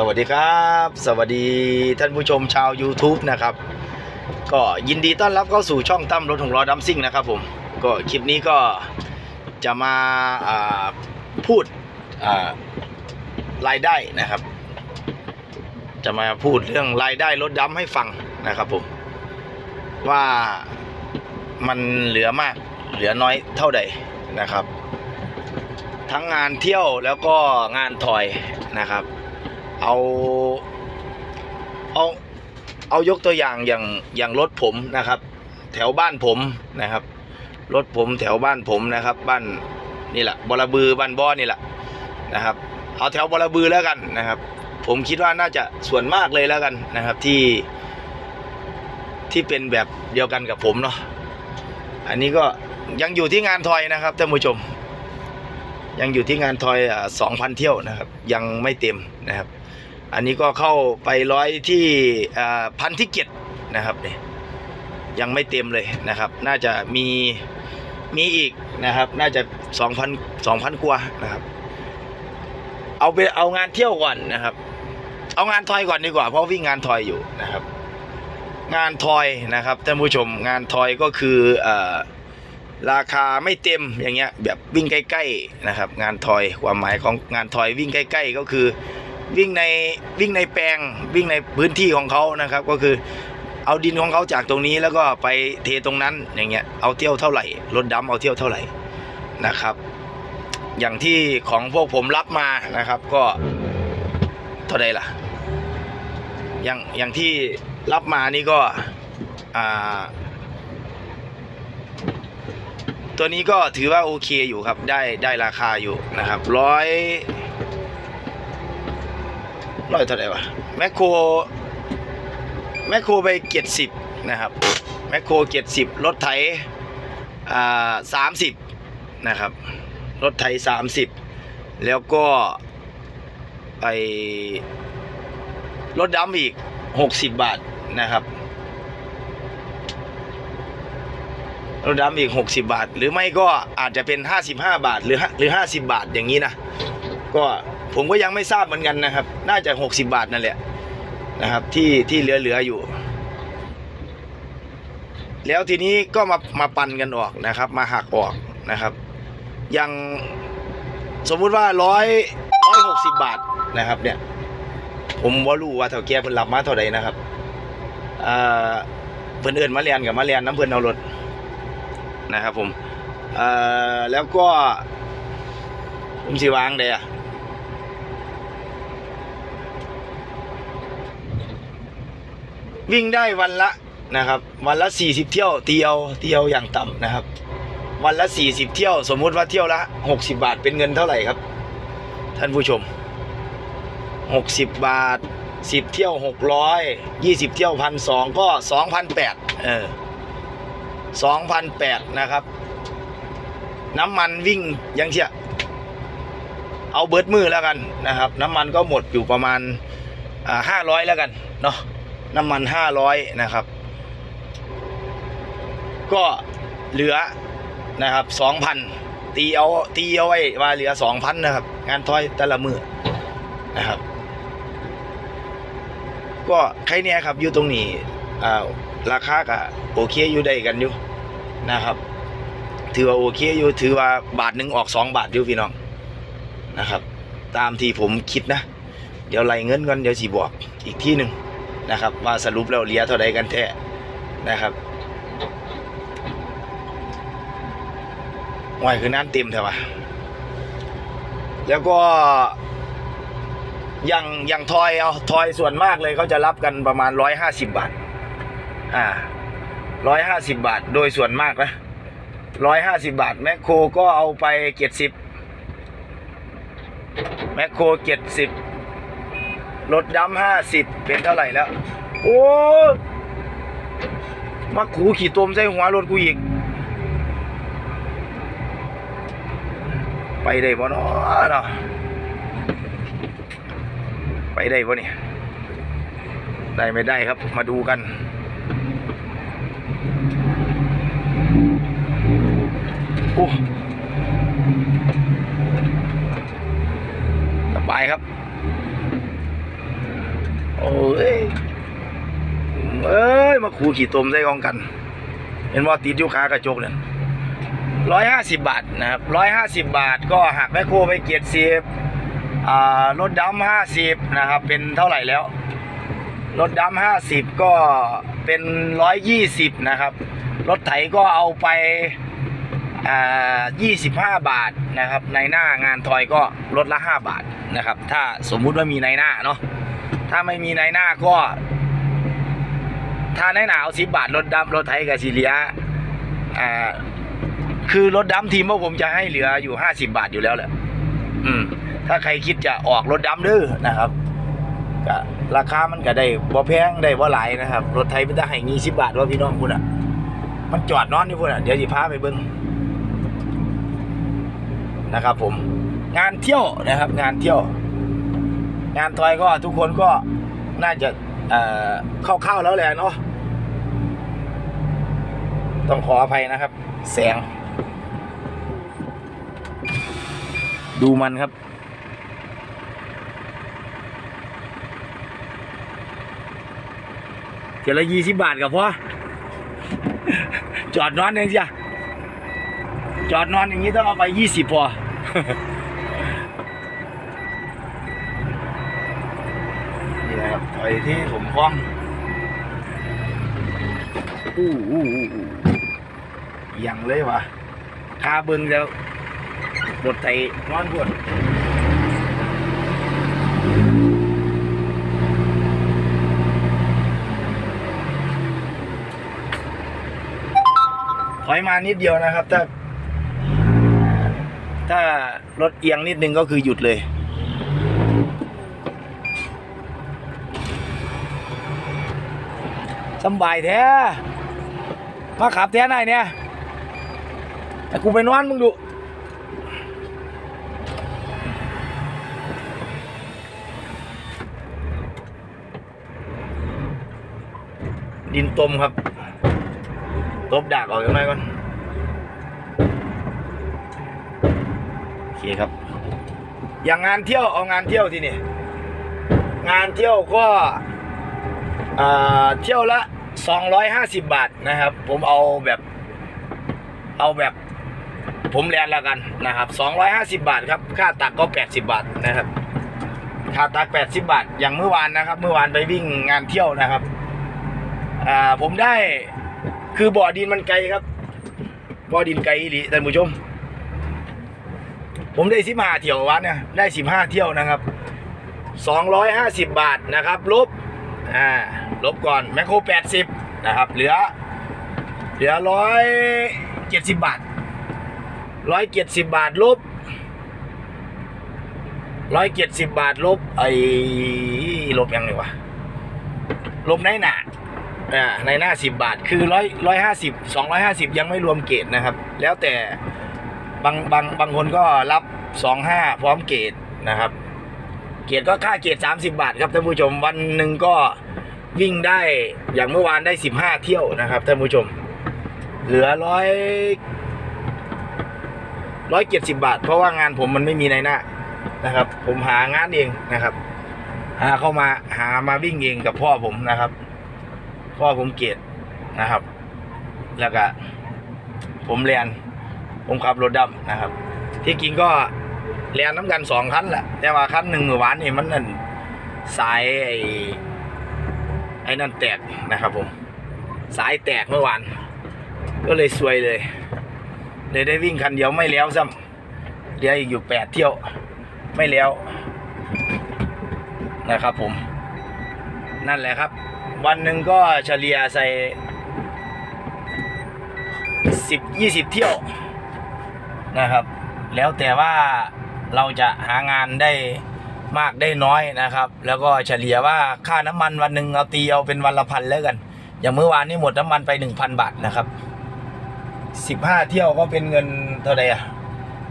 สวัสดีครับ สวัสดีท่านผู้ชมชาว YouTube นะครับ ก็ยินดีต้อนรับเข้าสู่ช่องตั้มรถของล้อดัมซิ่งนะครับผมก็คลิปนี้ก็จะมาาพูดรายได้นะครับ จะมาพูดเรื่องรายได้รถดัมให้ฟังนะครับผมว่ามันเหลือมากเหลือน้อยเท่าใดนะครับ ทั้งงานเที่ยวแล้วก็งานถอยนะครับ เอาเอาเอายกตัวอย่างอย่างอย่างรถผมนะครับ แถวบ้านผมนะครับ รถผมแถวบ้านผมนะครับ บ้านนี่แหละบอระบือบ้านบ่อนี่แหละนะครับ เอาแถวบอระบือแล้วกันนะครับ ผมคิดว่าน่าจะส่วนมากเลยแล้วกันนะครับที่ที่เป็นแบบเดียวกันกับผมเนาะอันนี้ก็ยังอยู่ที่งานทอยนะครับท่านผู้ชม ยังอยู่ที่งานทอยสองพันเที่ยวนะครับ ยังไม่เต็มนะครับ อันนี้ก็เข้าไปร้อยที่พันที่เจ็ดนะครับเนี่ยยังไม่เต็มเลยนะครับ น่าจะมีมีอีกนะครับ น่าจะสองพันสองพันกว่านะครับ เอาไปเอางานเที่ยวก่อนนะครับ เอางานทอยก่อนดีกว่า เพราะวิ่งงานทอยอยู่นะครับ งานทอยนะครับท่านผู้ชมงานทอยก็คือเอ่อราคาไม่เต็มอย่างเงี้ยแบบวิ่งใกล้ๆนะครับ งานทอยความหมายของงานทอยวิ่งใกล้ ๆ ก็คือ วิ่งในวิ่งในแปลงวิ่งในพื้นที่ของเขานะครับ ก็คือเอาดินของเขาจากตรงนี้แล้วก็ไปเทตรงนั้นอย่างเงี้ยเอาเที่ยวเท่าไหร่รถดำเอาเที่ยวเท่าไหร่นะครับ อย่างที่ของพวกผมรับมานะครับ ก็เท่าไหร่ล่ะ อย่างอย่างที่รับมานี่ก็ตัวนี้ก็ถือว่าโอเคอยู่ครับได้ได้ราคาอยู่นะครับร้อย ร้อยเท่าไหร่วะแมคโครแมคโครไปเจ็ดสิบนะครับแมคโครเจ็ดสิบรถไถอ่าสามสิบนะครับ รถไถสามสิบแล้วก็ไปรถดำอีกหกสิบบาทนะครับรถดำอีก 60 บาท หรือไม่ก็อาจจะเป็น 55 บาทหรือหรือ 50 บาทอย่างนี้นะ ก็ ผมก็ยังไม่ทราบเหมือนกันนะครับ น่าจะ 60 บาทนั่นแหละนะครับ ที่ที่เหลือๆอยู่ แล้วทีนี้ก็มามาปั่นกันออกนะครับ มาหักออกนะครับอย่างสมมุติว่าร้อยร้อยหกสิบบาทนะครับ เนี่ย ผมว่ารู้ว่าเถ่าแก่เพิ่นรับมาเท่าใดนะครับอ่าเพิ่นเอิ้นมาเรียนกับมาเรียนน้ำเพิ่นเอารถนะครับ ผมเอ่อแล้วก็ผมสิวางเดีย วิ่งได้วันละนะครับ วันละ 40 เที่ยวเที่ยวเที่ยวอย่างต่ำนะครับ วันละ 40 เที่ยว สมมุติว่าเที่ยวละ 60 บาทเป็นเงินเท่าไหร่ครับ ท่านผู้ชม 60 บาท 10 เที่ยว 600 20 เที่ยวพันสองก็2,800เออ2,008นะครับ น้ำมันวิ่งยังเชียเอาเบิร์ดมือแล้วกันนะครับ น้ำมันก็หมดอยู่ประมาณห้าร้อยแล้วกันเนาะ น้ำมันห้าร้อยนะครับ ก็เหลือนะครับสองพันตีเอาตีเอาไว้ว่าเหลือสองพันนะครับ งานทอยแต่ละมือนะครับ ก็ใครเนี่ยครับอยู่ตรงนี้อ่าราคาก็โอเคอยู่ได้กันอยู่นะครับ ถือว่าโอเคอยู่ถือว่าบาทหนึ่งออกสองบาทอยู่พี่น้องนะครับ ตามที่ผมคิดนะ เดี๋ยวไล่เงินก่อนเดี๋ยวสีบอกอีกที่หนึ่ง นะครับ ว่าสรุปแล้วเลียเท่าใดกันแท้นะครับวายคือน้ำเต็มเถอะวะแล้วก็อย่างอย่างทอยเอาทอยส่วนมากเลยเขาจะรับกันประมาณร้อยห้าสิบบาท อ่าร้อยห้าสิบบาทโดยส่วนมากนะร้อยห้าสิบาท แมคโครก็เอาไปเจ็ดสิบแมคโครเจ็ดสิบ รถดำห้าสิบเป็นเท่าไหร่แล้ว โอ้มาขูขี่ตมใส่หัวรถกูอีก ไปได้บ่เนาะเนาะไปได้บ่เนี่ยได้ไม่ได้ครับมาดูกันโอ้สบายครับ โอ้ยเอ้ยมาขูขี่ตมใส่กองกัน เห็นว่าติดอยู่ขากระจกเนี่ยร้อยห้าสิบบาทนะครับร้อยห้าสิบบาทก็หักแม่โคไปเกียรติสิบอ่ารถดำห้าสิบนะครับ เป็นเท่าไหร่แล้ว รถดำห้าสิบก็เป็นร้อยยี่สิบนะครับ รถไถก็เอาไปอ่ายี่สิบห้าบาทนะครับ ในหน้างานทอยก็ลดละห้าบาทนะครับ ถ้าสมมุติว่ามีในหน้าเนาะ ถ้าไม่มีในหน้าก็ ถ้าในหนาวสิบบาทรถดำรถไถกับซีเรียอ่าคือรถดำทีมพวกผมจะให้เหลืออยู่ห้าสิบาทอยู่แล้วแหละอืม ถ้าใครคิดจะออกรถดำเด้อนะครับก็ราคามันก็ได้บ่แพงได้บ่หลายนะครับ รถไทยเป็นตาให้งี้สิบบาทว่าพี่น้องคุณอะ มันจอดนอนอยู่พุ่นอะ เดี๋ยวสิพาไปเบิ่งนะครับผม งานเที่ยวนะครับ งานเที่ยว งานทอยก็ทุกคนก็น่าจะเข้าๆแล้วแหละเนาะต้องขออภัยนะครับ แสง ดูมันครับ เดี๋ยวละยี่สิบบาทกับพ่อจอดนอนเองจ้ะจอดนอนอย่างนี้ต้องเอาไปยี่สิบพอ นี่นะครับถอย ที่ผมคล้องอู้อู้อู้อู้ยังเลยวะคาเบิงแล้วรถไถนอนพวดถอยมานิดเดียวนะครับ ถ้า ถ้ารถเอียงนิดนึงก็คือหยุดเลย สบายแท้ มาขับแท้ไหนเนี่ย แต่กูไปนอนมึงดูดินตมครับ ตบดากออกยังไงก่อน โอเคครับ อย่างงานเที่ยวเอางานเที่ยวที่นี่ งานเที่ยวก็ เที่ยวละ 250 บาทนะครับ ผมเอาแบบเอาแบบผมแลนแล้วกันนะครับ 250 บาทครับ ค่าตักก็ 80 บาทนะครับ ค่าตัก 80 บาท อย่างเมื่อวานนะครับ เมื่อวานไปวิ่งงานเที่ยวนะครับ อ่า ผมได้ คือบ่อดินมันไกลครับ บ่อดินไกลอีหลีท่านผู้ชม ผมได้สิบห้าเที่ยววันเนี่ย ได้สิบห้าเที่ยวนะครับสองร้อยห้าสิบบาทนะครับ ลบ อ่า ลบก่อนแมคโครแปดสิบนะครับ เหลือ เหลือร้อยเจ็ดสิบบาทร้อยเจ็ดสิบบาทลบร้อยเจ็ดสิบบาทลบไอ้ลบยังไงวะลบในหนาอ่าในหน้าสิบบาท คือร้อยร้อยห้าสิบสองร้อยห้าสิบยังไม่รวมเกรดนะครับ แล้วแต่บางบางบางคนก็รับสองห้าพร้อมเกรดนะครับ เกียรติก็ค่าเกียรติสามสิบาทครับท่านผู้ชมวันหนึ่งก็ วิ่งได้อย่างเมื่อวานได้สิบห้าเที่ยวนะครับท่านผู้ชม เหลือร้อยร้อยเจ็ดสิบบาท เพราะว่างานผมมันไม่มีในหน้านะครับ ผมหางานเองนะครับ หาเข้ามาหามาวิ่งเองกับพ่อผมนะครับ พ่อผมเกียรตินะครับ แล้วก็ผมเรียนผมขับรถดำนะครับ ที่จริงก็เรียนน้ำกันสองคันแหละแต่ว่าคันหนึ่งเมื่อวานนี่มันนั่นสายไอ ไอ้นั่นแตกนะครับผม สายแตกเมื่อวาน ก็เลยซวยเลย เลยได้วิ่งคันเดียวไม่แล้วซ้ำเดี๋ยวอีกอยู่แปดเที่ยว ไม่แล้วนะครับผม นั่นแหละครับ วันหนึ่งก็เฉลี่ยใส่สิบยี่สิบเที่ยวนะครับ แล้วแต่ว่าเราจะหางานได้ มากได้น้อยนะครับ แล้วก็เฉลี่ยว่าค่าน้ำมันวันหนึ่งเอาตีเอาเป็นวันละพันแล้วกัน อย่างเมื่อวานนี้หมดน้ำมันไปหนึ่งพันบาทนะครับสิบห้าเที่ยวก็เป็นเงินเท่าไหร่อะ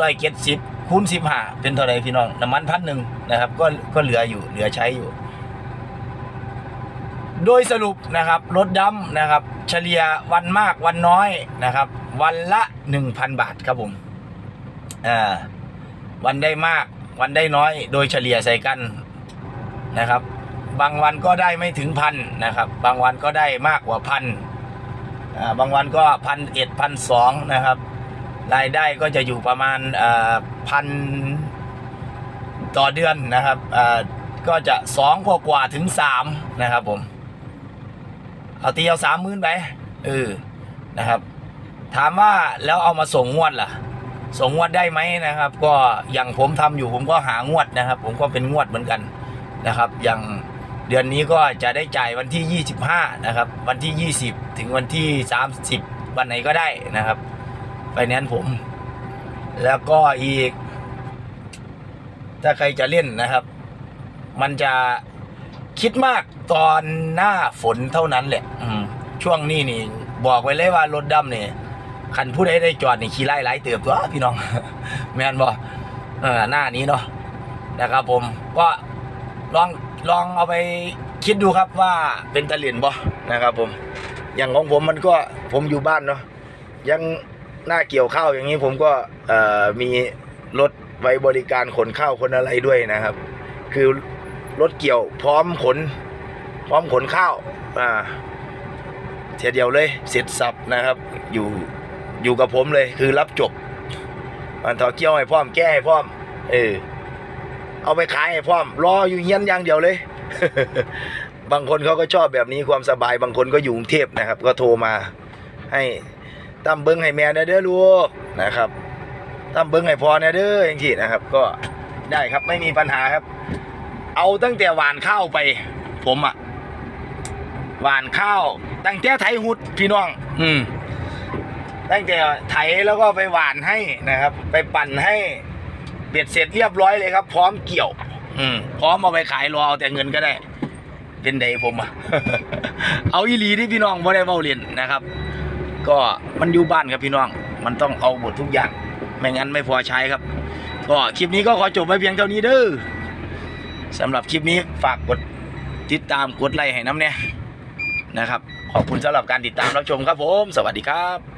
ร้อยเจ็ดสิบคูณสิบห้าเป็นเท่าไหร่พี่น้องน้ำมันพันหนึ่งนะครับ ก็ก็เหลืออยู่เหลือใช้อยู่ โดยสรุปนะครับรถดำนะครับ เฉลี่ยวันมากวันน้อยนะครับ วันละหนึ่งพันบาทครับผมอ่าวันได้มาก วันได้น้อย โดยเฉลี่ยใส่กันนะครับ บางวันก็ได้ไม่ถึงพันนะครับ บางวันก็ได้มากกว่าพันบางวันก็พันเอ็ดพันสองนะครับ รายได้ก็จะอยู่ประมาณพันต่อเดือนนะครับก็จะสองกว่ากว่าถึงสามนะครับผม เอาตีเอาสามหมื่นไปเออนะครับ ถามว่าแล้วเอามาส่งงวดล่ะ ส่งงวดได้ไหมนะครับ ก็อย่างผมทำอยู่ผมก็หางวดนะครับ ผมก็เป็นงวดเหมือนกันนะครับ อย่างเดือนนี้ก็จะได้จ่ายวันที่ 25 นะครับ วันที่ 20 ถึงวันที่ 30 วันไหนก็ได้นะครับไฟแนนซ์ผม แล้วก็อีก ถ้าใครจะเล่นนะครับ มันจะคิดมากตอนหน้าฝนเท่านั้นแหละช่วงนี้นี่ บอกไว้เลยว่ารถดำนี่ย คันผู้ใดได้จอดนี่ขี่ไล่ไล่เติบตัวพี่น้อง แม่นบ่เออหน้านี้เนาะนะครับผมก็ลองลองเอาไปคิดดูครับว่าเป็นตะเหรียญบ่นะครับผม อย่างของผมมันก็ผมอยู่บ้านเนาะยังหน้าเกี่ยวข้าวอย่างนี้ผมก็มีรถไว้บริการขนข้าวคนอะไรด้วยนะครับ คือรถเกี่ยวพร้อมขน พร้อมขนข้าวอ่าเทียเดียวเลยเสร็จสับนะครับอยู่ อยู่กับผมเลย คือรับจบ มันทอเกี่ยวให้พร้อมแก้ให้พร้อม เออ เอาไปขายให้พร้อม รออยู่เฮียนอย่างเดียวเลย บางคนเขาก็ชอบแบบนี้ความสบาย บางคนก็อยู่กรุงเทพนะครับ ก็โทรมา ให้ตั้มเบิ้งให้แม่นะเด้อลูกนะครับตั้มเบิ้งให้พอนะเด้ออย่างที่นะครับ ก็ได้ครับไม่มีปัญหาครับ เอาตั้งแต่หวานข้าวไป ผมอะหวานข้าวตั้งแต่ไถหุดพี่น้อง อืม ตั้งแต่ไถแล้วก็ไปหวานให้นะครับ ไปปั่นให้เบ็ดเสร็จเรียบร้อยเลยครับ พร้อมเกี่ยว อืมพร้อมเอาไปขายรอเอาแต่เงินก็ได้ เป็นไดผมอะเอาอีหลีที่พี่น้องไม่ได้เว้าเรียนนะครับ ก็มันอยู่บ้านครับพี่น้อง มันต้องเอาหมดทุกอย่าง ไม่งั้นไม่พอใช้ครับ ก็คลิปนี้ก็ขอจบไว้เพียงเท่านี้เด้อสำหรับคลิปนี้ฝากกดติดตามกดไลค์ให้น้ำเนี่ยนะครับ ขอบคุณสำหรับการติดตามรับชมครับผม สวัสดีครับ